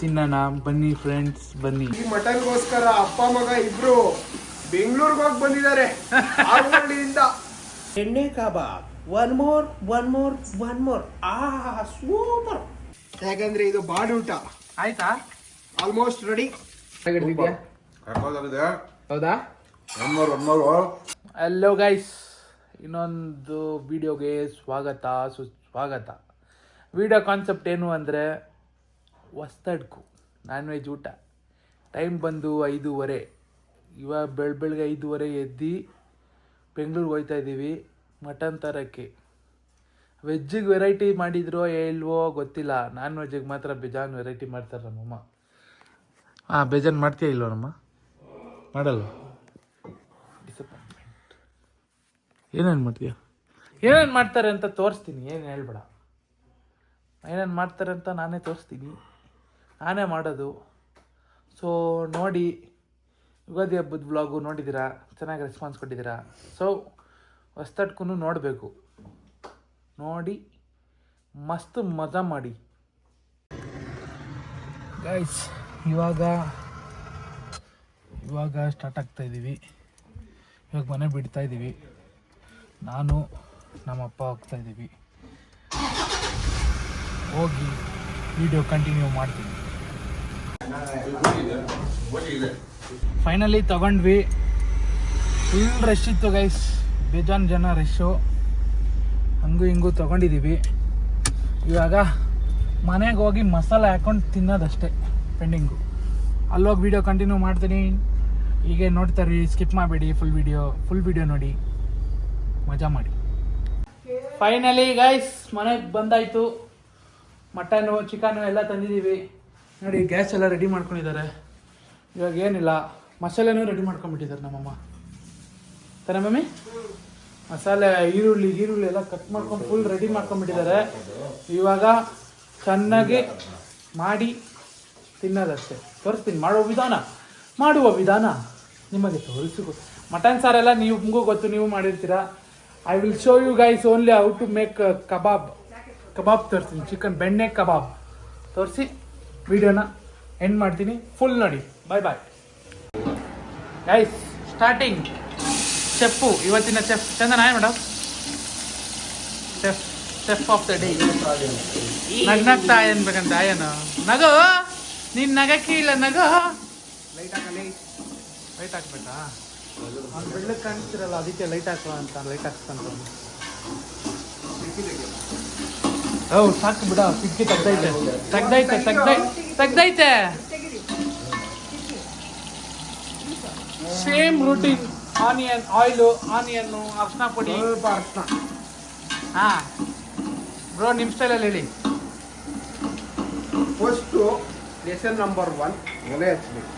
ತಿನ್ನೋಣ ಬನ್ನಿ ಫ್ರೆಂಡ್ಸ್ ಬನ್ನಿ. ಈ ಮಟನ್ಗೋಸ್ಕರ ಅಪ್ಪ ಮಗ ಇಬ್ರು ಬೆಂಗಳೂರಿಗೆ ಹೋಗಿ ಬಂದಿದ್ದಾರೆ. ಎಣ್ಣೆ ಕಬಾಬ್. One more one more one more ಆ ಸೂಪರ್. ಯಾಕಂದ್ರೆ ಇದು ಬಾಡೂಟ ಆಯ್ತಾ? ಆಲ್ಮೋಸ್ಟ್ ರೆಡಿ ಹೌದಾ? ಹಲೋ ಗೈಸ್ ಇನ್ನೊಂದು ವಿಡಿಯೋಗೆ ಸ್ವಾಗತ ಸುಸ್ವಾಗತ. ವಿಡಿಯೋ ಕಾನ್ಸೆಪ್ಟ್ ಏನು ಅಂದರೆ ಹೊಸ್ತಡ್ಕು ನಾನ್ ವೆಜ್ ಊಟ. ಟೈಮ್ ಬಂದು ಐದೂವರೆ. ಇವಾಗ ಬೆಳ ಬೆಳಗ್ಗೆ ಐದೂವರೆ ಎದ್ದು ಬೆಂಗ್ಳೂರಿಗೆ ಹೋಗ್ತಾ ಇದ್ದೀವಿ ಮಟನ್ ತರೋಕ್ಕೆ. ವೆಜ್ಜಿಗೆ ವೆರೈಟಿ ಮಾಡಿದ್ರೋ ಇಲ್ವೋ ಗೊತ್ತಿಲ್ಲ. ನಾನ್ ವೆಜ್ಜಿಗೆ ಮಾತ್ರ ಬೇಜಾನ್ ವೆರೈಟಿ ಮಾಡ್ತಾರೆ ನಮ್ಮಮ್ಮ ಹಾಂ ಬೇಜಾನ್ ಮಾಡ್ತೀಯ ಇಲ್ವೋ ನಮ್ಮ ಮಾಡಲ್ಲ ಡಿಸಪಾಯಿಂಟ್ಮೆಂಟ್ ಏನೇನು ಮಾಡ್ತೀಯ? ಏನೇನು ಮಾಡ್ತಾರೆ ಅಂತ ತೋರಿಸ್ತೀನಿ. ಏನು ಹೇಳ್ಬೇಡ. ಏನೇನು ಮಾಡ್ತಾರೆ ಅಂತ ನಾನೇ ತೋರಿಸ್ತೀನಿ. ನಾನೇ ಮಾಡೋದು. ಸೊ ನೋಡಿ, ಯುಗಾದಿ ಹಬ್ಬದ ಬ್ಲಾಗು ನೋಡಿದ್ದೀರಾ? ಚೆನ್ನಾಗಿ ರೆಸ್ಪಾನ್ಸ್ ಕೊಟ್ಟಿದ್ದೀರಾ? ಸೊ ಹೊಸ್ತಟ್ಕೂ ನೋಡಬೇಕು. ನೋಡಿ, ಮಸ್ತ್ ಮಜಾ ಮಾಡಿ. ಗೈಸ್ ಇವಾಗ ಇವಾಗ ಸ್ಟಾರ್ಟ್ ಆಗ್ತಾ ಇದ್ದೀವಿ ಇವಾಗ ಮನೆ ಬಿಡ್ತಾ ಇದ್ದೀವಿ ನಾನು ನಮ್ಮಪ್ಪ ಹೋಗ್ತಾ ಇದ್ದೀವಿ ಹೋಗಿ ವಿಡಿಯೋ ಕಂಟಿನ್ಯೂ ಮಾಡ್ತೀನಿ. ಫೈನಲಿ ತಗೊಂಡ್ವಿ. ಫುಲ್ ರಶ್ ಇತ್ತು ಗೈಸ್ ಬೇಜಾನ್ ಜನ ರಶ್ಶು ಹಂಗೂ ಹಿಂಗೂ ತಗೊಂಡಿದ್ದೀವಿ ಇವಾಗ ಮನೆಗೆ ಹೋಗಿ ಮಸಾಲೆ ಹಾಕೊಂಡು ತಿನ್ನೋದಷ್ಟೇ ಪೆಂಡಿಂಗು ಅಲ್ಲೋಗಿ ವಿಡಿಯೋ ಕಂಟಿನ್ಯೂ ಮಾಡ್ತೀನಿ. ಹೀಗೆ ನೋಡ್ತಾರೆ ಸ್ಕಿಪ್ ಮಾಡಬೇಡಿ ಫುಲ್ ವಿಡಿಯೋ ಫುಲ್ ವಿಡಿಯೋ ನೋಡಿ. ಮಜಾ ಮಾಡಿ. ಫೈನಲಿ ಗೈಸ್ ಮನೆಗೆ ಬಂದಾಯಿತು. ಮಟನು ಚಿಕನು ಎಲ್ಲ ತಂದಿದ್ದೀವಿ ನೋಡಿ ಗ್ಯಾಸ್ ಎಲ್ಲ ರೆಡಿ ಮಾಡ್ಕೊಂಡಿದ್ದಾರೆ. ಇವಾಗ ಏನಿಲ್ಲ, ಮಸಾಲೆನೂ ರೆಡಿ ಮಾಡ್ಕೊಂಡ್ಬಿಟ್ಟಿದ್ದಾರೆ ನಮ್ಮಮ್ಮ. ತಾನೇ ಮಮ್ಮಿ? ಮಸಾಲೆ, ಈರುಳ್ಳಿ ಈರುಳ್ಳಿ ಎಲ್ಲ ಕಟ್ ಮಾಡ್ಕೊಂಡು ಫುಲ್ ರೆಡಿ ಮಾಡ್ಕೊಂಡ್ಬಿಟ್ಟಿದ್ದಾರೆ. ಇವಾಗ ಚೆನ್ನಾಗಿ ಮಾಡಿ ತಿನ್ನೋದಷ್ಟೇ. ತೋರಿಸ್ತೀನಿ, ಮಾಡುವ ವಿಧಾನ ಮಾಡುವ ವಿಧಾನ ನಿಮಗೆ ತೋರಿಸಿಗು ಮಟನ್ ಸಾರೆಲ್ಲ ನೀವು, ನಿಮಗೂ ಗೊತ್ತು, ನೀವು ಮಾಡಿರ್ತೀರಾ? I will show you guys only how to make kebab ಕಬಾಬ್ ತೋರಿಸ್ತೀನಿ ಚಿಕನ್ ಬೆಣ್ಣೆ ಕಬಾಬ್ ತೋರಿಸಿ. ವಿಡಿಯೋನ ಎಂಡ್ ಮಾಡ್ತೀನಿ. ಫುಲ್ ನೋಡಿ. ಬಾಯ್ ಬಾಯ್ ಗೈಸ್ ಸ್ಟಾರ್ಟಿಂಗ್ ಚೆಪ್ಪು ಇವತ್ತಿನ chef Chandana madam chef chef of the day ನಗ್ನಗ್ತಾ ಅನ್ಬೇಕಂತ ಏನು? ನಗು? ನೀನ್ ನಗಕ್ಕೆ ಇಲ್ಲ ನಗು? ಲೈಟ್ ಹಾಕಲಿ. ಲೈಟ್ ಹಾಕ್ಬೇಕಾ? ಬೆಳ್ಳಕ್ಕೆ ಕಾಣಿಸ್ತಿರಲ್ಲ ಅದಕ್ಕೆ ಲೈಟ್ ಹಾಕುವ ಅಂತ ಲೈಟ್ ಹಾಕ್ಸ್ಕೊಂತ ಹೌದು ಸಾಕು ಬಿಡ ಸಿಕ್ಕಿ ತೆಗ್ದೈತೆ. ತೆಗ್ದೈತೆ ತೆಗ್ದೈ ತೆಗ್ದೈತೆ. Same routine onion oil onion ಅರ್ಶನ ಪುಡಿ. ಸ್ವಲ್ಪ ಅರ್ಶನ ಹಾ. ಬ್ರೋ ನಿಮ್ಮ ಸ್ಟೈಲಲ್ಲಿ ಹೇಳಿ. ಫಸ್ಟು ಲೆಸನ್ ನಂಬರ್ ಒನ್ ಒಲೆ ಹಚ್ಚಬೇಕು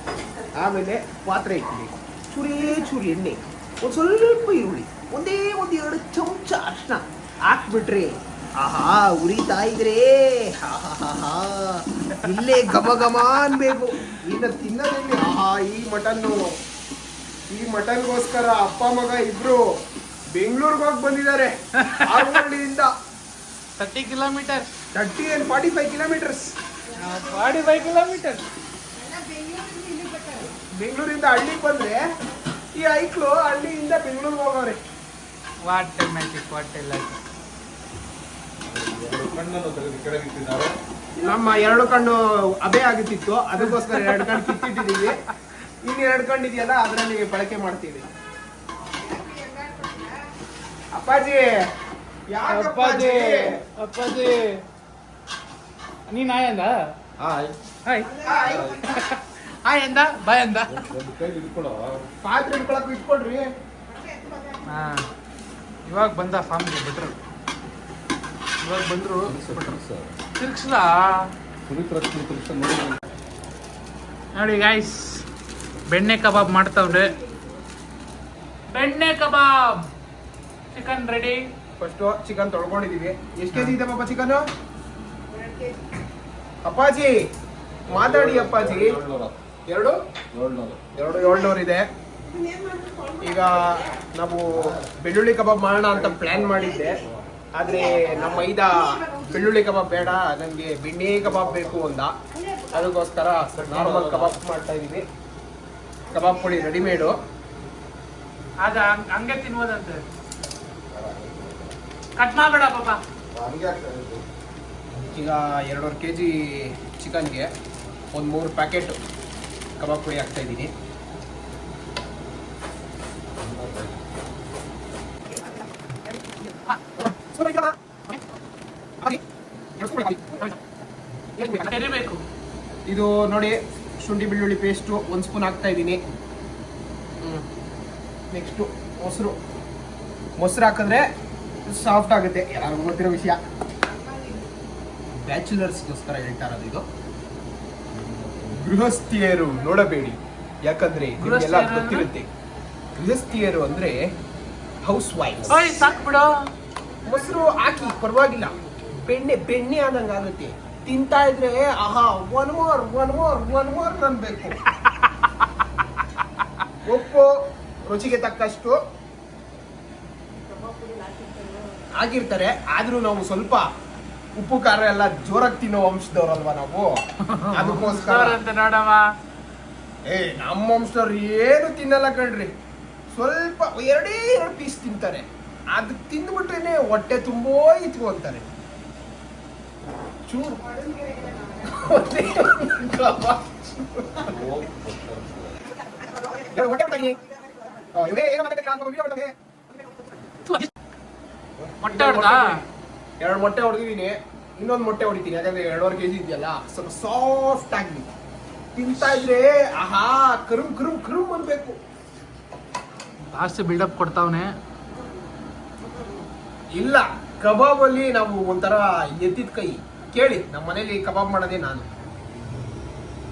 ಆಮೇಲೆ ಪಾತ್ರೆ ಇಟ್ಬೇಕು ಚುರಿ ಚುರಿ ಎಣ್ಣೆ. ಒಂದು ಸ್ವಲ್ಪ ಈರುಳ್ಳಿ ಒಂದೇ ಒಂದು ಎರಡು ಚಮಚ ಅರ್ಶನ ಹಾಕ್ಬಿಟ್ರಿ ಆಹಾ ಉರಿತಾ ಇದ್ರೆ. ಇಲ್ಲೇ ಘಮ ಘಮ ಅನ್ಬೇಕು. ಇನ್ನು ತಿನ್ನೋದ್ರಲ್ಲಿ ಆಹಾ ಈ ಮಟನ್ನು. ಈ ಮಟನ್ಗೋಸ್ಕರ ಅಪ್ಪ ಮಗ ಇಬ್ರು ಬೆಂಗಳೂರಿಗೆ ಹೋಗಿ ಬಂದಿದ್ದಾರೆ. ಹಳ್ಳಿಯಿಂದ ತರ್ಟಿ ಕಿಲೋಮೀಟರ್. ತರ್ಟಿ ಏನ್ forty five kilometres. Forty five kilometre ಬೆಂಗಳೂರಿಂದ ಹಳ್ಳಿಗೆ ಬಂದ್ರೆ ಈ ಐಕ್ಳು ಹಳ್ಳಿಯಿಂದ ಬೆಂಗಳೂರಿಗೆ ಹೋಗವ್ರೆ. ವಾಟ್ ಮ್ಯಾಜಿಕ್ ವಾಟ್ ಎಲ್ಲ ಕಣ್ಣನ್ನು ತೆಗೆದು ಕೆಳಗಿಟ್ಟಿದ್ದಾರೆ ನಮ್ಮ ಎರಡು ಕಣ್ಣು ಅಬೆ ಆಗುತ್ತಿತ್ತು ಅದಕ್ಕೋಸ್ಕರ ಎರಡು ಕಣ್ಣು ಕಿತ್ತಿಟ್ಟಿದ್ದೀವಿ. ಇನ್ನು ಎರಡು ಕಣ್ಣು ಇದೆಯಲ್ಲ ಅದರಲ್ಲಿ ಬಳಕೆ ಮಾಡ್ತೀವಿ ಅಪ್ಪಾಜಿ ಅಪ್ಪಾಜಿ ಯಾಕಪ್ಪಾಜಿ ಅಪ್ಪಾಜಿ. ನೀನ್ ಆಯಂದ ಅಂದ? ಹಾಯ್. ಹಾಯ್. ಹಾಯ್. ಹಾಯ್ ಅಂದ? ಬಾಯ್ ಅಂದ? ಒಂದು ಕೈ ಹಿಡ್ಕೊಳೋ ಪಾತ್ರೆ ಇಟ್ಕೊಳಕ್ ಇಟ್ಕೊಳ್ರಿ. ಹಾ. ಇವಾಗ ಬಂದ ಫಾರ್ಮ್ಗೆ ಬಿಟ್ರು. ಇವಾಗ ಬಂದರು. ತಿರ್ಗ್ಸ್ಲಾ ನೋಡಿ ಗಾಯ್ಸ್ ಬೆಣ್ಣೆ ಕಬಾಬ್ ಮಾಡ್ತಾವ್ರೆ. ಬೆಣ್ಣೆ ಕಬಾಬ್! ಚಿಕನ್ ರೆಡಿ ಫಸ್ಟ್ ಚಿಕನ್ ತೊಳ್ಕೊಂಡಿದ್ದೀವಿ ಎಷ್ಟು ಕೆಜಿ ಇದೆ ಪಾಪ ಚಿಕನ್ ಅಪ್ಪಾಜಿ ಮಾತಾಡಿ ಅಪ್ಪಾಜಿ. ಎರಡು? ಎರಡು ಏಳ್ನೂರು ಇದೆ. ಈಗ ನಾವು ಬೆಳ್ಳುಳ್ಳಿ ಕಬಾಬ್ ಮಾಡೋಣ ಅಂತ ಪ್ಲಾನ್ ಮಾಡಿದ್ದೆ. ಆದರೆ ನಮ್ಮ ಐದ ಬೆಳ್ಳುಳ್ಳಿ ಕಬಾಬ್ ಬೇಡ ನನಗೆ ಬೆಣ್ಣೆ ಕಬಾಬ್ ಬೇಕು ಅಂದ. ಅದಕ್ಕೋಸ್ಕರ ನಾರ್ಮಲ್ ಕಬಾಬ್ ಮಾಡ್ತಾ ಇದ್ದೀವಿ ಕಬಾಬ್ ಪುಡಿ ರೆಡಿಮೇಡು ಅದ ಹಂಗೆ ತಿನ್ಬೋದಂತೆ. ಕಟ್ ಮಾಡಬೇಡ ಪಾಪ. ಈಗ ಎರಡೂವರೆ ಕೆ ಜಿ ಚಿಕನ್ಗೆ ಒಂದು ಮೂರು ಪ್ಯಾಕೆಟ್ ಕಬಾಬ್ ಪುಡಿ ಹಾಕ್ತಾ ಇದ್ದೀನಿ. ಇದು ನೋಡಿ ಶುಂಠಿ ಬೆಳ್ಳುಳ್ಳಿ ಪೇಸ್ಟು ಒಂದು ಸ್ಪೂನ್ ಹಾಕ್ತಾ ಇದ್ದೀನಿ. ನೆಕ್ಸ್ಟು ಮೊಸರು. ಮೊಸರು ಹಾಕಿದ್ರೆ ಸಾಫ್ಟ್ ಆಗುತ್ತೆ. ಎಲ್ಲರಿಗೂ ಗೊತ್ತಿರೋ ವಿಷಯ. ಬ್ಯಾಚುಲರ್ಸ್ಗೋಸ್ಕರ ಹೇಳ್ತಾ ಇರೋದು ಇದು. ಗೃಹಸ್ಥಿಯರು ನೋಡಬೇಡಿ. ಯಾಕಂದ್ರೆ ಎಲ್ಲ ಗೃಹಸ್ಥಿಯರು ಅಂದ್ರೆ? ಗೊತ್ತಿರುತ್ತೆ. ಗೃಹಸ್ಥಿಯರು ಅಂದ್ರೆ ಹೌಸ್ ವೈಫ್ ಮೊಸರು ಹಾಕಿ ಪರವಾಗಿಲ್ಲ. ಬೆಣ್ಣೆ ಬೆಣ್ಣೆ ಆದಂಗೆ ಆಗುತ್ತೆ ತಿಂತಾ ಇದ್ರೆ ಆಹಾ one more one more one more ಅನ್ಬೇಕು ಉಪ್ಪು ರುಚಿಗೆ ತಕ್ಕಷ್ಟು ಆಗಿರ್ತಾರೆ. ಆದ್ರೂ ನಾವು ಸ್ವಲ್ಪ ಉಪ್ಪು ಖಾರ ಎಲ್ಲ ಜೋರಾಗಿ ತಿನ್ನೋ ವಂಶದವ್ರಲ್ವಾ ನಾವು? ಅದಕ್ಕೋಸ್ಕರ. ಅಂತ ನೋಡಮ್ಮ. ಏ ನಮ್ಮ ವಂಶದವ್ರು ಏನು ತಿನ್ನಲ್ಲ ಕಣ್ರಿ. ಸ್ವಲ್ಪ ಎರಡೇ ಎರಡು ಪೀಸ್ ತಿಂತಾರೆ. ಅದು ತಿಂದ್ಬಿಟ್ರೇನೆ ಹೊಟ್ಟೆ ತುಂಬೋ ಇತ್ಕೋತಾರೆ. ಅಂತಾರೆ ಚೂರು ಹೊಟ್ಟೆ ಬಿಟ್ಟಾಗಿ. ಇವೇ ಏನೋ ಮಾತಾಡ್ತಾರೆ. ಮೊಟ್ಟೆ ಹೊಡ್ದಾ. ಎರಡು ಮೊಟ್ಟೆ ಹೊಡೆದಿದ್ದೀನಿ. ಇನ್ನೊಂದು ಮೊಟ್ಟೆ ಹೊಡಿತೀನಿ. ಯಾಕಂದ್ರೆ ಎರಡೂವರೆ ಕೆ ಜಿ ಇದೆಯಲ್ಲ ಸ್ವಲ್ಪ ಸಾಫ್ಟ್ ಆಗಿ. ತಿಂತಾ ಇದ್ರೆ ಆಹಾ ಕರುಮ್ ಕರುಮ್ ಕರುಮ್ ಅನ್ಬೇಕು. ಜಾಸ್ತಿ ಬಿಲ್ಡಪ್ ಕೊಡ್ತಾವನೆ. ಇಲ್ಲ ಕಬಾಬಲ್ಲಿ ನಾವು ಒಂಥರ ಎತ್ತಿದ ಕೈ. ಕೇಳಿ ನಮ್ಮ ಮನೇಲಿ ಕಬಾಬ್ ಮಾಡೋದೇ ನಾನು.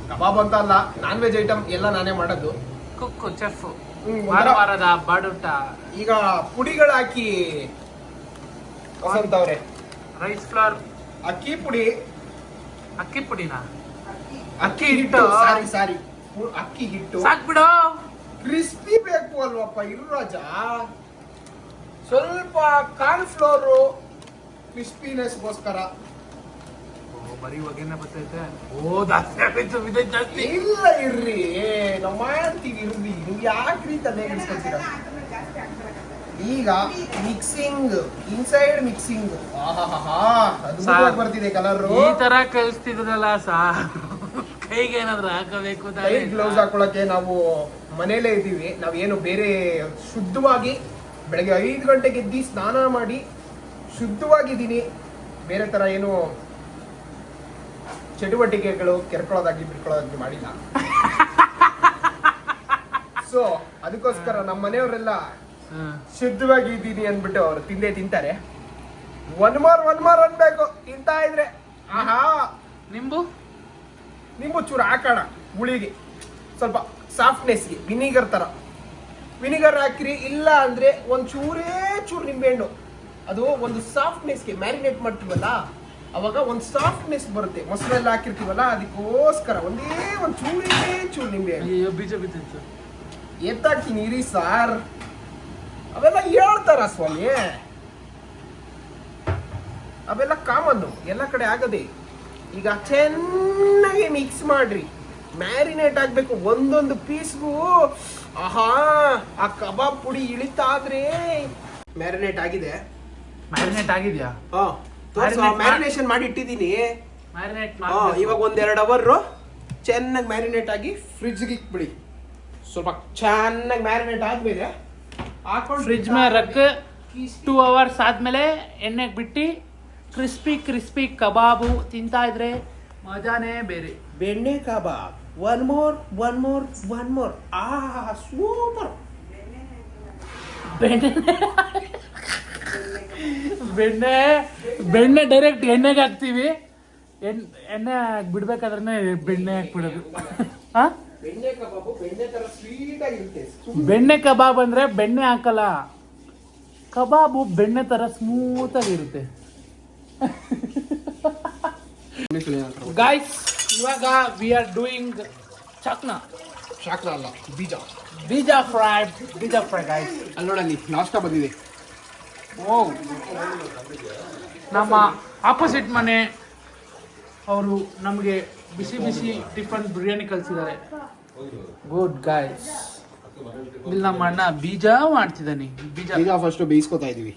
ಕಬಾಬ್ ಅಂತ ಅಲ್ಲ ನಾನ್ ವೆಜ್ ಐಟಮ್ ಎಲ್ಲ ನಾನೇ ಮಾಡೋದು. ಕುಕ್ಕು ಚೆಫ್ ವಾರ ಒಂಥರ- ವಾರದ ಬಾಡುಟ. ಈಗ ಪುಡಿಗಳು ಹಾಕಿ ರೈಸ್ ಫ್ಲವರ್ ಅಕ್ಕಿ ಪುಡಿ. ಅಕ್ಕಿ ಪುಡಿನ? ಅಕ್ಕಿ ಹಿಟ್ಟು ಸಾರಿ ಸಾರಿ. ಅಕ್ಕಿ ಹಿಟ್ಟು. ಸಾಕ್ ಬಿಡು ಕ್ರಿಸ್ಪಿ ಬೇಕು ಅಲ್ವಪ್ಪ ಇರು ರಾಜ. ಸ್ವಲ್ಪ ಕಾರ್ನ್ ಫ್ಲೋರು ಕ್ರಿಸ್ಪಿನೆಸ್ಗೋಸ್ಕರ ಬರೀ ಹೊಗೆನೆ ಬರ್ತೈತೆ? ಓ ಜಾಸ್ತಿ ಆಗೋಯ್ತು ಬಿದ್ದೈತೆ ಜಾಸ್ತಿ. ಇಲ್ಲ ಇರ್ರಿ. ನಾವು ಮಾಡ್ತೀವಿ ಇರ್ರಿ. ನೀವು ಯಾಕ್ರಿ ತಲೆ ಕೆಡಿಸ್ಕೊತೀರ? ಈಗ ಮಿಕ್ಸಿಂಗ್ ಇನ್ಸೈಡ್ ಮಿಕ್ಸಿಂಗ್ ಆಹಾಹಾ ಸಾರ್, ಅದು ಬರ್ತಿದೆ ಕಲರ್ ಈ ತರ ಕಲಿಸ್ತಿದ್ರಲ್ಲ ಸಾ ಕೈಗೆ ಏನಾದ್ರು ಹಾಕಬೇಕು ಕೈ ಗ್ಲೌಸ್ ಹಾಕೊಳಕ್ಕೆ ನಾವು ಮನೇಲೇ ಇದ್ದೀವಿ. ನಾವೇನು ಬೇರೆ ಶುದ್ಧವಾಗಿ ಬೆಳಗ್ಗೆ ಐದು ಗಂಟೆಗೆ ಎದ್ದು ಸ್ನಾನ ಮಾಡಿ ಶುದ್ಧವಾಗಿದ್ದೀನಿ. ಬೇರೆ ತರ ಏನು ಚಟುವಟಿಕೆಗಳು ಕೆರ್ಕೊಳ್ಳೋದಾಗಿ ಬಿಡ್ಕೊಳ್ಳೋದಾಗಿ ಮಾಡಿಲ್ಲ. ಸೊ ಅದಕ್ಕೋಸ್ಕರ ನಮ್ಮ ಮನೆಯವರೆಲ್ಲ ಶುದ್ಧವಾಗಿ ಇದ್ದೀನಿ ಅಂದ್ಬಿಟ್ಟು ಅವರು ತಿಂದೇ ತಿಂತಾರೆ. ಒನ್ ಮಾರ್ ಒನ್ ಮಾರ್ ಅನ್ಬೇಕು. ತಿಂತಾ ಇದ್ರೆ. ಆಹಾ. ನಿಂಬು? ನಿಂಬು ಚೂರು ಹಾಕೋಣ ಹುಳಿಗೆ ಸ್ವಲ್ಪ ಸಾಫ್ಟ್ನೆಸ್ಗೆ ವಿನಿಗರ್ ಥರ ವಿನಿಗರ್ ಹಾಕಿರಿ ಇಲ್ಲ ಅಂದರೆ ಒಂದು ಚೂರೇ ಚೂರು ನಿಂಬೆಹಣ್ಣು ಅದು ಒಂದು ಸಾಫ್ಟ್ನೆಸ್ಗೆ ಮ್ಯಾರಿನೇಟ್ ಮಾಡ್ತೀವಲ್ಲ ಅವಾಗ ಒಂದು ಸಾಫ್ಟ್ನೆಸ್ ಬರುತ್ತೆ. ಮೊಸರೆಲ್ಲ ಹಾಕಿರ್ತೀವಲ್ಲ ಅದಕ್ಕೋಸ್ಕರ ಒಂದೇ ಒಂದು ಚೂರೇ ಚೂರು ನಿಂಬೆ ಅಯ್ಯೋ ಬೀಜ ಬಿದ್ದಿತ್ತು. ಎತ್ತಾಕ್ತೀನಿ ಇರಿ ಸಾರ್. ಅವೆಲ್ಲ ಹೇಳ್ತಾರ ಸ್ವಾಮಿ. ಅವೆಲ್ಲ ಕಾಮನ್ನು ಎಲ್ಲ ಕಡೆ ಆಗದೆ. ಈಗ ಚೆನ್ನಾಗಿ ಮಿಕ್ಸ್ ಮಾಡ್ರಿ. ಮ್ಯಾರಿನೇಟ್ ಆಗಬೇಕು. ಒಂದೊಂದು ಪೀಸ್ಗೂ ಆಹಾ ಆ ಕಬಾಬ್ ಪುಡಿ ಇಳಿತಾದ್ರೆ. ಮ್ಯಾರಿನೇಟ್ ಆಗಿದೆ. ಮ್ಯಾರಿನೇಟ್ ಆಗಿದ್ಯಾ? ಮ್ಯಾರಿನೇಟ್ ಮ್ಯಾರಿನೇಷನ್ ಮಾಡಿ ಇಟ್ಟಿದ್ದೀನಿ. ಮ್ಯಾರಿನೇಟ್ ಮಾಡಿ ಇವಾಗ ಒಂದೆರಡು ಅವರ್ ಚೆನ್ನಾಗಿ ಮ್ಯಾರಿನೇಟ್ ಆಗಿ ಫ್ರಿಜ್ಗೆ ಇಕ್ಬಿಡಿ ಸ್ವಲ್ಪ ಚೆನ್ನಾಗಿ ಮ್ಯಾರಿನೇಟ್ ಆದ್ಮೇಲೆ ಹಾಕೊಂಡು ಫ್ರಿಜ್ ಮೇಲೆ ರಕ್ ಟೂ ಅವರ್ಸ್ ಆದ್ಮೇಲೆ ಎಣ್ಣೆಗೆ ಬಿಟ್ಟು ಕ್ರಿಸ್ಪಿ ಕ್ರಿಸ್ಪಿ ಕಬಾಬು ತಿಂತಾ ಇದ್ರೆ ಮಜಾನೇ ಬೇರೆ. ಬೆಣ್ಣೆ ಕಬಾಬ್ one more one more one more ಆ ಸೂಪರ್ ಬೆಣ್ಣೆ ಬೆಣ್ಣೆ ಬೆಣ್ಣೆ ಡೈರೆಕ್ಟ್ ಎಣ್ಣೆಗೆ ಹಾಕ್ತೀವಿ. ಎಣ್ಣೆ ಎಣ್ಣೆ ಬಿಡ್ಬೇಕಾದ್ರೆ ಬೆಣ್ಣೆ ಹಾಕ್ಬಿಡೋದು. ಹಾ ಬೆಣ್ಣೆ ಕಬಾಬು ಬೆಣ್ಣೆ ತರ ಸ್ವೀಟ್ ಆಗಿರುತ್ತೆ ಬೆಣ್ಣೆ ಕಬಾಬ್ ಅಂದ್ರೆ ಬೆಣ್ಣೆ ಹಾಕಲ್ಲ. ಕಬಾಬು ಬೆಣ್ಣೆ ತರ ಸ್ಮೂತ್ ಆಗಿರುತ್ತೆ ಗಾಯ್ಸ್ ಇವಾಗ ವಿ ಆರ್ ಡೂಯಿಂಗ್ ಚಕ್ನ ಶಾಕ್ರ ಅಲ್ಲ ಬೀಜ. ಬೀಜ ಫ್ರೈ ಬೀಜ ಫ್ರೈ ಗಾಯ್ಸ್ ಅಲ್ಲಿ ನೋಡಲ್ಲಿ ನಾಷ್ಟ ಬಂದಿದೆ. ಓ ನಮ್ಮ ಆಪೋಸಿಟ್ ಮನೆ ಅವರು ನಮಗೆ ಬಿಸಿ ಬಿಸಿ ಟಿಫನ್ ಬಿರಿಯಾನಿ ಕಲಿಸಿದ್ದಾರೆ ಗುಡ್ ಗಾಯ್ಸ್ ಇಲ್ಲಿ ನಮ್ಮ ಅಣ್ಣ ಬೀಜ ಮಾಡ್ತಿದ್ದಾನೆ. ಬೀಜ ಈಗ ಫಸ್ಟ್ ಬೇಯಿಸ್ಕೊತಾ ಇದೀವಿ.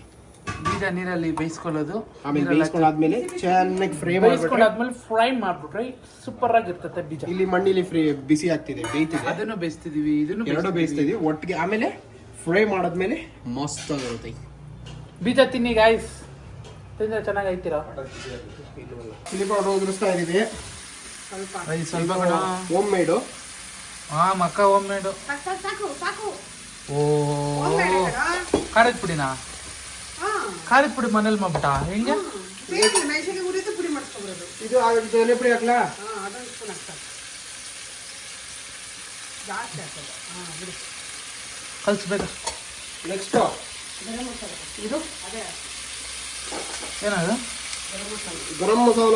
ಬೀಜ ನೀರಲ್ಲಿ ಬೇಯಿಸ್ಕೊಳ್ಳೋದು. ಆಮೇಲೆ ಬೇಯಿಸ್ಕೊಂಡಾದ್ಮೇಲೆ ಚೆನ್ನಾಗಿ ಫ್ರೈ ಬೇಯಿಸ್ಕೊಂಡಾದ್ಮೇಲೆ ಫ್ರೈ ಮಾಡ್ಬಿಟ್ರೆ ಸೂಪರ್ ಆಗಿರ್ತದೆ ಬೀಜ. ಇಲ್ಲಿ ಮಣ್ಣಿಲಿ ಫ್ರೈ ಬಿಸಿ ಆಗ್ತಿದೆ ಬೇಯ್ತಿದೆ. ಅದನ್ನು ಬೇಯಿಸ್ತಿದೀವಿ ಇದನ್ನು ಎರಡು ಬೇಯಿಸ್ತಿದೀವಿ ಒಟ್ಟಿಗೆ ಆಮೇಲೆ ಫ್ರೈ ಮಾಡಿದ್ಮೇಲೆ ಮಸ್ತ್ ಆಗಿರುತ್ತೆ. ಬೀಜ ತಿನ್ನಿ ಗಾಯ್ಸ್ ತಿಂದ್ರೆ ಚೆನ್ನಾಗೈತೀರಾ? ಚಿಲ್ಲಿ ಪೌಡರ್ ಉದುರಿಸ್ತಾ ಇದೀವಿ ಸ್ವಲ್ಪ. ಹೋಮ್ ಮೇಡು ಹಾ ಮಕ್ಕ ಹೋಮ್ ಸಾಕು ಸಾಕು ಸಾಕು. ಓ ಖಾರದ ಪುಡಿನಾ? ಖಾರದ ಪುಡಿ ಮನೇಲಿ ಮಾಡ್ಬಿಟ್ಟ? ಹೆಂಗೆ? ಇದು ಪುಡಿ ಹಾಕ್ಲಾ? ಕಲ್ಸ್ಬೇಕ ನೆಕ್ಸ್ಟ್ ಇದು ಏನದು? ಗರಂ ಮಸಾಲ.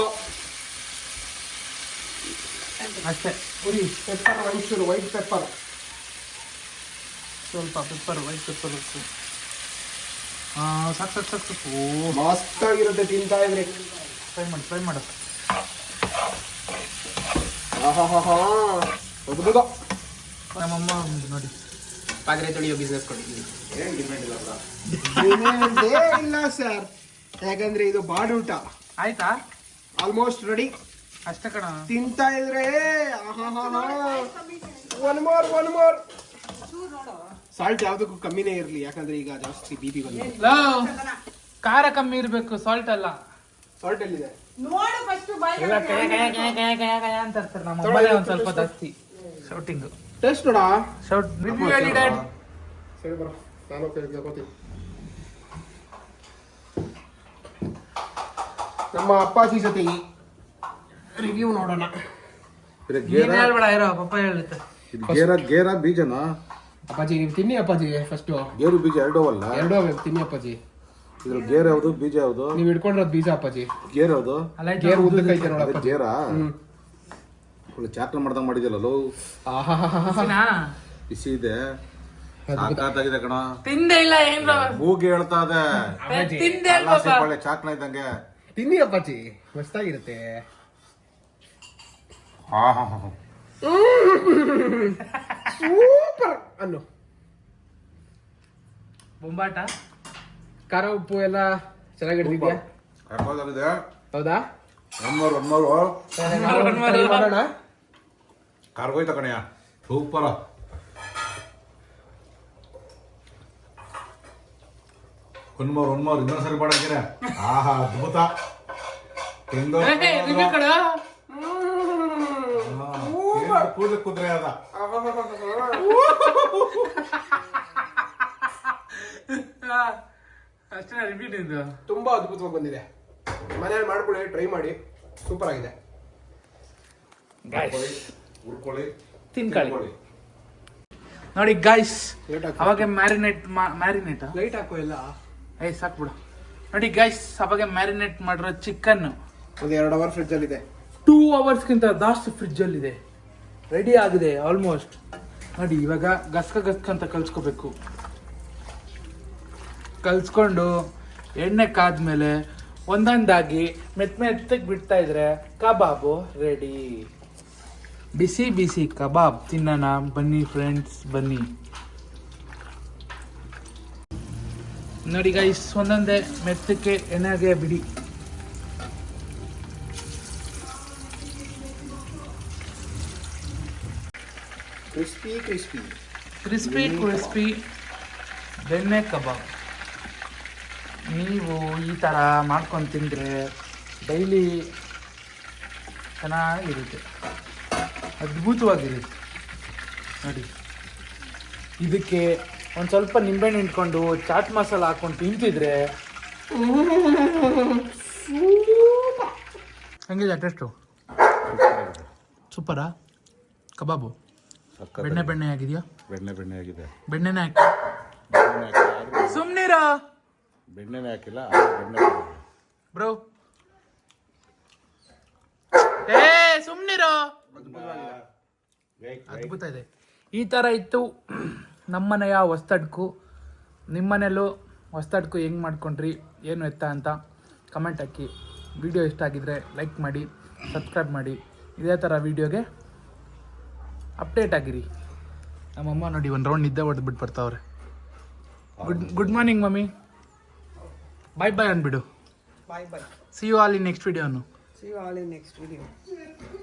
ಅಷ್ಟೇ. ಉರಿ ಪೆಪ್ಪರ್ ಒಂಚೂರು ವೈಟ್ ಪೆಪ್ಪರ್ ಸ್ವಲ್ಪ ಪೆಪ್ಪರ್ ವೈಟ್ ಪೆಪ್ಪರ್ ಹಾಂ ಸಾಕು ಸಾಕು ಸಾಕು ಸಾಕು. ಓ. ಮಸ್ತ್ ಆಗಿರುತ್ತೆ ತಿಂತಾ ಇದ್ರೆ. ಫ್ರೈ ಮಾಡಿ ಫ್ರೈ ಮಾಡು. ಹಾ ಅದ್ಭುತ. ನಮ್ಮಮ್ಮ ನೋಡಿ. ಪಾತ್ರೆ ತೊಳೆಯೋ ಬಿಸ್ನೆಸ್ ಕೊಟ್ಟಿದ್ದೀನಿ ಇದೇ ಇಲ್ಲ ಸರ್ ಯಾಕಂದ್ರೆ ಇದು ಬಾಡೂಟ ಆಯ್ತಾ? ಆಲ್ಮೋಸ್ಟ್ ರೆಡಿ ಅಷ್ಟೇ ಕಣ. ತಿಂತಾ ಇದ್ರೆ one more one more salt ಯಾವ್ದಕ್ಕೂ ಕಮ್ಮಿನೇ ಇರಲಿ ಯಾಕಂದ್ರೆ ಈಗ ಜಾಸ್ತಿ ಬಿ ಪಿ ಖಾರ ಕಮ್ಮಿ ಇರಬೇಕು ಸಾಲ್ಟ್ ಅಲ್ಲ. ಸಾಲ್ಟ್ ಎಲ್ಲಿದೆ? ನೋಡು ಫಸ್ಟ್ ಬಾಯಿ ಎಲ್ಲ ಕಯ ಕಯ ಕಯ ಕಯ ಕಯ ಕಯ ಅಂತ ಇರ್ತಾರೆ ನಮ್ಮ ಅಮ್ಮನೇ ಸ್ವಲ್ಪ ಜಾಸ್ತಿ ಶೌಟಿಂಗ್ ಟೇಸ್ಟ್ ನೋಡ? ಶೌಟ್ ರಿವ್ಯೂ ಹೇಳಿ ಡ್ಯಾಡ್ ಸರಿ ಬರ ನಾನು ಕೇಳ್ಕೊತೀನಿ ನಮ್ಮ ಅಪ್ಪಾಜಿ ಜೊತೆ ರಿವ್ಯೂ ನೋಡೋಣ. ಇದು ನೀನ್ ಗೇರ ಹೇಳ್ಬೇಡ ಇರೋ ಪಪ್ಪ ಹೇಳುತ್ತೆ ಇದು ಗೇರ ಗೇರ ಬೀಜನಾ? ಅಪ್ಪಾಜಿ ನೀವು ತಿನ್ನಿ ಅಪ್ಪಾಜಿ ಫಸ್ಟ್ ಗೇರು ಬೀಜ ಎರಡು ಅಲ್ಲ? ಎರಡೂ ಅವೆ ತಿನ್ನಿ ಅಪ್ಪಾಜಿ. ಇದ್ರ ಗೇರ್ ಯಾವ್ದು? ಬೀಜ ಯಾವ್ದು? ನೀವು ಇಟ್ಕೊಂಡಿರೋದು ಬೀಜ ಅಪ್ಪಾಜಿ. ಗೇರ್ ಯಾವ್ದು? ಅಲ್ಲ ಗೇರ್ ಉದ್ದಕ್ಕೆ ಐತೆ ನೋಡ ಅದೇ ಅಪ್ಪಾಜಿ. ಗೇರಾ? ಒಳ್ಳೆ ಚಾಟ್ರ್ ಮಾಡ್ದಂಗ್ ಮಾಡಿದ್ಯಲ್ಲ ಲೋ. ಬಿಸಿ ಇದೆ. ಸಾಕಾಗಿದೆ ಕಣ. ತಿಂದೆ ಇಲ್ಲ ಏನ್ ಮೂಗಿ ಹೇಳ್ತಾ ಇದೆ. ತಿಂದೆ ಒಳ್ಳೆ ಚಾಕ್ನ ಇದ್ದಂಗೆ. ತಿನ್ನಿ ಅಪ್ಪಾಜಿ ಮಸ್ತಾಗಿರುತ್ತೆ. ಹಾ ಹಾ ಹಾ ಸೂಪರ್ ಅನ್ನು. ಬೊಂಬಾಟ? ಖಾರ ಉಪ್ಪು ಎಲ್ಲ ಚೆನ್ನಾಗಿಡ್ತಿದ್ಯಾ ಯಾಕೋದಾಗಿದೆ ಹೌದಾ? ಮಾಡೋಣ. ಕಾರ್ಗೋಯ್ತ ಕಣಯ್ಯ ಸೂಪರ. ಒನ್ಮೂರು ಒನ್ಮೂರು ಇನ್ನೊಂದ್ ಸರಿ ಮಾಡಂಗಿರ ಆಹಾ ಅದ್ಭುತ. ತಿಂದು ಕೂದಲು ಕುದ್ರೆ ಅದ. ಅಷ್ಟೇ ರಿವ್ಯೂ ನಿಂದು. ತುಂಬಾ ಅದ್ಭುತವಾಗಿ ಬಂದಿದೆ. ಮನೆಯಲ್ಲಿ ಮಾಡ್ಕೊಳ್ಳಿ ಟ್ರೈ ಮಾಡಿ. ಸೂಪರ್ ಆಗಿದೆ. ತಿನ್ಕೊಳ್ಳಿ. ನೋಡಿ ಹಾಕು. ಅವಾಗ ಮ್ಯಾರಿನೇಟ್ ಮ್ಯಾರಿನೇಟ್ ಲೈಟ್ ಹಾಕೋ ಎಲ್ಲ. ಏ ಸಾಕು ಬಿಡು. ನೋಡಿ ಗೈಸ್ ಅವಾಗ ಮ್ಯಾರಿನೇಟ್ ಮಾಡಿರೋ ಚಿಕನ್ ಒಂದು ಎರಡು ಅವರ್ ಫ್ರಿಜ್ ಅಲ್ಲಿ ಇದೆ ಟೂ ಅವರ್ಸ್ಗಿಂತ ಜಾಸ್ತಿ ಫ್ರಿಜ್ಜಲ್ಲಿದೆ ರೆಡಿ ಆಗಿದೆ ಆಲ್ಮೋಸ್ಟ್ ನೋಡಿ ಇವಾಗ ಗಸ್ಕ ಗಸ್ಕ ಅಂತ ಕಲ್ಸ್ಕೋಬೇಕು. ಕಲ್ಸ್ಕೊಂಡು ಎಣ್ಣೆ ಕಾದ್ಮೇಲೆ ಒಂದೊಂದಾಗಿ ಮೆತ್ತ ಮೆತ್ತಗೆ ಬಿಡ್ತಾ ಇದ್ರೆ ಕಬಾಬು ರೆಡಿ ಬಿಸಿ ಬಿಸಿ ಕಬಾಬ್ ತಿನ್ನೋಣ ಬನ್ನಿ ಫ್ರೆಂಡ್ಸ್ ಬನ್ನಿ. ನೋಡಿ ಗೈಸ್ ಒಂದೊಂದೇ ಮೆತ್ತಕ್ಕೆ ಎಣ್ಣೆಗೆ ಬಿಡಿ. ಕ್ರಿಸ್ಪಿ ಕ್ರಿಸ್ಪಿ ಕ್ರಿಸ್ಪಿ ಕ್ರಿಸ್ಪಿ ಬೆಣ್ಣೆ ಕಬಾಬ್. ನೀವು ಈ ಥರ ಮಾಡ್ಕೊಂಡು ತಿಂದರೆ ಡೈಲಿ ಚೆನ್ನಾಗಿರುತ್ತೆ. ಅದ್ಭುತವಾಗಿರುತ್ತೆ ನೋಡಿ. ಇದಕ್ಕೆ ಒಂದು ಸ್ವಲ್ಪ ನಿಂಬೆಹಣ್ಣು ಹಿಂಡ್ಕೊಂಡು ಚಾಟ್ ಮಸಾಲ ಹಾಕೊಂಡು ತಿಂತಿದ್ರೆ ಹೆಂಗಿದೆ ಟೇಸ್ಟು? ಸೂಪರಾ? ಕಬಾಬು? ಬೆಣ್ಣೆ ಬೆಣ್ಣೆ ಆಗಿದೆಯಾ? ಬೆಣ್ಣೆ ಬೆಣ್ಣೆ ಆಗಿದೆ. ಬೆಣ್ಣೆನೇ ಹಾಕಿ. ಸುಮ್ನೀರ? ಬೆಣ್ಣೆನೆ ಹಾಕಿಲ್ಲ ಬೆಣ್ಣೆ. ಬ್ರೋ. ಏ ಸುಮ್ನಿರೋ? ಅದ್ಭುತ ಇದೆ. ಈ ಥರ ಇತ್ತು ನಮ್ಮನೆಯ ಹೊಸ್ತಡ್ಕು. ನಿಮ್ಮನೇಲೂ ಹೊಸ್ತಡ್ಕು ಹೆಂಗೆ ಮಾಡ್ಕೊಂಡ್ರಿ? ಏನು ಎತ್ತ ಅಂತ ಕಮೆಂಟ್ ಹಾಕಿ. ವಿಡಿಯೋ ಇಷ್ಟ ಆಗಿದ್ರೆ ಲೈಕ್ ಮಾಡಿ ಸಬ್ಸ್ಕ್ರೈಬ್ ಮಾಡಿ. ಇದೇ ಥರ ವಿಡಿಯೋಗೆ ಅಪ್ಡೇಟ್ ಆಗಿರಿ. ನಮ್ಮಮ್ಮ ನೋಡಿ ಒಂದು ರೌಂಡ್ ನಿದ್ದೆ ಹೊಡೆದ್ಬಿಟ್ಟು ಬರ್ತಾವ್ರೆ. Good good morning mummy. Bye bye ಅಂದ್ಬಿಡು. Bye bye see you all in next ವಿಡಿಯೋನು see you all in next video